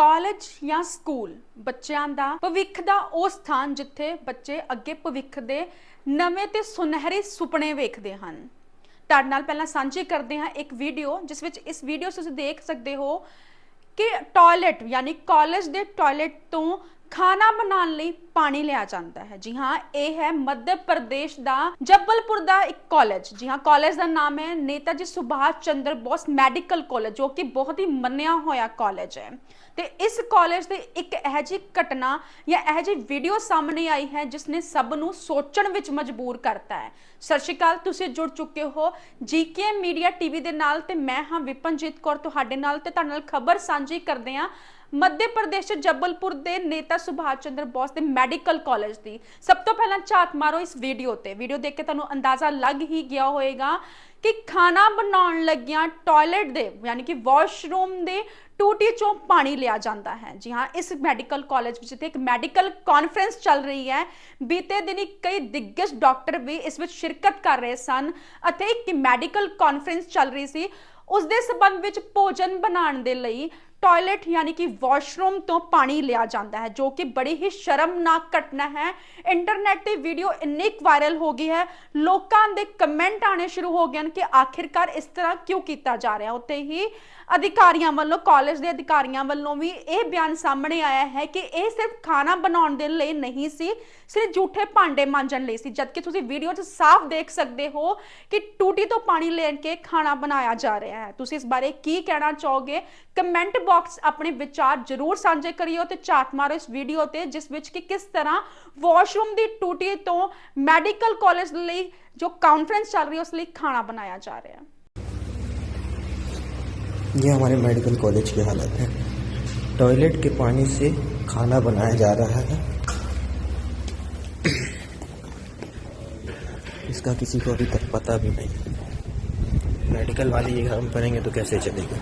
College ਜਾਂ school, ਬੱਚਿਆਂ ਦਾ ਭਵਿੱਖ ਦਾ ਉਹ ਸਥਾਨ ਜਿੱਥੇ ਬੱਚੇ ਅੱਗੇ ਭਵਿੱਖ ਦੇ ਨਵੇਂ ਤੇ ਸੁਨਹਿਰੇ ਸੁਪਨੇ ਵੇਖਦੇ ਹਨ। ਤੁਹਾਡੇ ਨਾਲ ਪਹਿਲਾਂ ਸਾਂਝੀ ਕਰਦੇ ਹਾਂ ਇੱਕ ਵੀਡੀਓ, ਜਿਸ ਵਿੱਚ ਇਸ ਵੀਡੀਓ 'ਚ ਤੁਸੀਂ ਦੇਖ ਸਕਦੇ ਹੋ ਕਿ ਟਾਇਲਟ ਯਾਨੀ ਕਾਲਜ ਦੇ ਟਾਇਲਟ ਤੋਂ ਖਾਣਾ ਬਣਾਉਣ ਲਈ ਪਾਣੀ ਲਿਆ ਜਾਂਦਾ ਹੈ। ਜੀ ਹਾਂ, ਇਹ ਹੈ ਮੱਧ ਪ੍ਰਦੇਸ਼ ਦਾ ਜਬਲਪੁਰ ਦਾ ਇੱਕ ਕਾਲਜ ਜੀ ਹਾਂ ਕਾਲਜ ਦਾ ਨਾਮ ਹੈ ਨੇਤਾਜੀ ਸੁਭਾਸ਼ ਚੰਦਰ ਬੋਸ ਮੈਡੀਕਲ ਕਾਲਜ ਜੋ ਕਿ ਬਹੁਤ ਹੀ ਮੰਨਿਆ ਹੋਇਆ ਕਾਲਜ ਹੈ। ਤੇ ਇਸ ਕਾਲਜ ਦੇ ਇੱਕ ਇਹੋ ਜਿਹੀ ਘਟਨਾ ਜਾਂ ਇਹੋ ਜਿਹੀ ਵੀਡੀਓ ਸਾਹਮਣੇ ਆਈ ਹੈ ਜਿਸ ਨੇ ਸਭ ਨੂੰ ਸੋਚਣ ਵਿੱਚ ਮਜਬੂਰ ਕਰਤਾ ਹੈ। ਸਤਿ ਸ਼੍ਰੀ ਅਕਾਲ, ਤੁਸੀਂ ਜੁੜ ਚੁੱਕੇ ਹੋ ਜੀਕੇ ਮੀਡੀਆ ਟੀਵੀ ਦੇ ਨਾਲ ਤੇ ਮੈਂ ਹਾਂ ਵਿਪਨਜੀਤ ਕੌਰ, ਤੁਹਾਡੇ ਨਾਲ ਤੇ ਤੁਹਾਡੇ ਨਾਲ ਖਬਰ ਸਾਂਝੀ ਕਰਦੇ ਹਾਂ ਮੱਧ ਪ੍ਰਦੇਸ਼ ਚ ਜਬਲਪੁਰ ਦੇ ਨੇਤਾ ਸੁਭਾਸ਼ ਚੰਦਰ ਬੋਸ ਦੇ ਮੈਡੀਕਲ ਕਾਲਜ ਦੀ। ਸਭ ਤੋਂ ਪਹਿਲਾਂ ਝਾਤ ਮਾਰੋ ਇਸ ਵੀਡੀਓ ਤੇ। ਵੀਡੀਓ ਦੇਖ ਕੇ ਤੁਹਾਨੂੰ ਅੰਦਾਜ਼ਾ ਲੱਗ ਹੀ ਗਿਆ ਹੋਵੇਗਾ ਕਿ ਖਾਣਾ ਬਣਾਉਣ ਲੱਗਿਆਂ ਟਾਇਲਟ ਦੇ, ਯਾਨੀ ਕਿ ਵਾਸ਼ਰੂਮ ਦੇ ਟੂਟੀ ਚੋਂ ਪਾਣੀ ਲਿਆ ਜਾਂਦਾ ਹੈ। ਜੀ ਹਾਂ, ਇਸ ਮੈਡੀਕਲ ਕਾਲਜ ਵਿੱਚ ਤੇ ਇੱਕ ਮੈਡੀਕਲ ਕਾਨਫਰੰਸ ਚੱਲ ਰਹੀ ਹੈ। ਬੀਤੇ ਦਿਨੀ ਕਈ ਦਿੱਗਜ ਡਾਕਟਰ ਵੀ ਇਸ ਵਿੱਚ ਸ਼ਿਰਕਤ ਕਰ ਰਹੇ ਸਨ ਅਤੇ ਇੱਕ ਮੈਡੀਕਲ ਕਾਨਫਰੰਸ ਚੱਲ ਰਹੀ ਸੀ। ਉਸ ਦੇ ਸਬੰਧ ਵਿੱਚ ਭੋਜਨ ਬਣਾਉਣ ਦੇ ਲਈ ਟਾਇਲਟ ਯਾਨੀ ਕਿ ਵਾਸ਼ਰੂਮ ਤੋਂ ਪਾਣੀ ਲਿਆ ਜਾਂਦਾ ਹੈ ਜੋ ਕਿ ਬੜੀ ਹੀ ਸ਼ਰਮਨਾਕ ਘਟਨਾ ਹੈ ਇੰਟਰਨੈਟ ਤੇ ਵੀਡੀਓ ਇੰਨੀ ਵਾਇਰਲ ਹੋ ਗਈ ਹੈ ਲੋਕਾਂ ਦੇ ਕਮੈਂਟ ਆਣੇ ਸ਼ੁਰੂ ਹੋ ਗਏ ਹਨ ਕਿ ਆਖਿਰਕਾਰ ਇਸ ਤਰ੍ਹਾਂ ਕਿਉਂ ਕੀਤਾ ਜਾ ਰਿਹਾ ਉੱਤੇ ਹੀ ਅਧਿਕਾਰੀਆਂ ਵੱਲੋਂ ਕਾਲਜ ਦੇ ਅਧਿਕਾਰੀਆਂ ਵੱਲੋਂ ਵੀ ਇਹ ਬਿਆਨ ਸਾਹਮਣੇ ਆਇਆ ਹੈ ਕਿ ਇਹ ਸਿਰਫ ਖਾਣਾ ਬਣਾਉਣ ਦੇ ਲਈ ਨਹੀਂ ਸੀ ਸਿਰਫ ਝੂਠੇ ਭਾਂਡੇ ਮਾਂਜਣ ਲਈ ਸੀ ਜਦਕਿ ਤੁਸੀਂ ਵੀਡੀਓ 'ਚ ਸਾਫ਼ ਦੇਖ ਸਕਦੇ ਹੋ ਕਿ ਟੂਟੀ ਤੋਂ ਪਾਣੀ ਲੈਣ ਕੇ ਖਾਣਾ ਬਣਾਇਆ ਜਾ ਰਿਹਾ ਹੈ ਤੁਸੀਂ ਇਸ ਬਾਰੇ ਕੀ ਕਹਿਣਾ ਚਾਹੋਗੇ ਕਮੈਂਟ ਬਾਕਸ ਆਪਣੇ ਵਿਚਾਰ ਜ਼ਰੂਰ ਸਾਂਝੇ ਕਰਿਓ ਤੇ ਝਾਤ ਮਾਰੋ ਇਸ ਵੀਡੀਓ ਤੇ ਜਿਸ ਵਿੱਚ ਕਿ ਕਿਸ ਤਰ੍ਹਾਂ ਵਾਸ਼ਰੂਮ ਦੀ ਟੂਟੀ ਤੋਂ ਮੈਡੀਕਲ ਕਾਲਜ ਲਈ ਜੋ ਕਾਨਫਰੰਸ ਚੱਲ ਰਹੀ ਹੈ ਉਸ ਲਈ ਖਾਣਾ ਬਣਾਇਆ ਜਾ ਰਿਹਾ ਹੈ ये हमारे मेडिकल कॉलेज की हालत है टॉयलेट के पानी से खाना बनाया जा रहा है इसका किसी को अभी तक पता भी नहीं मेडिकल वाले ये काम करेंगे तो कैसे चलेगा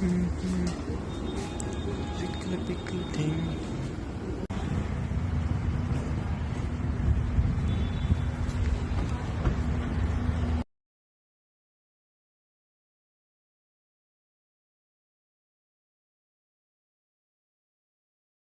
Mm-hmm. Pickle, pickle thing.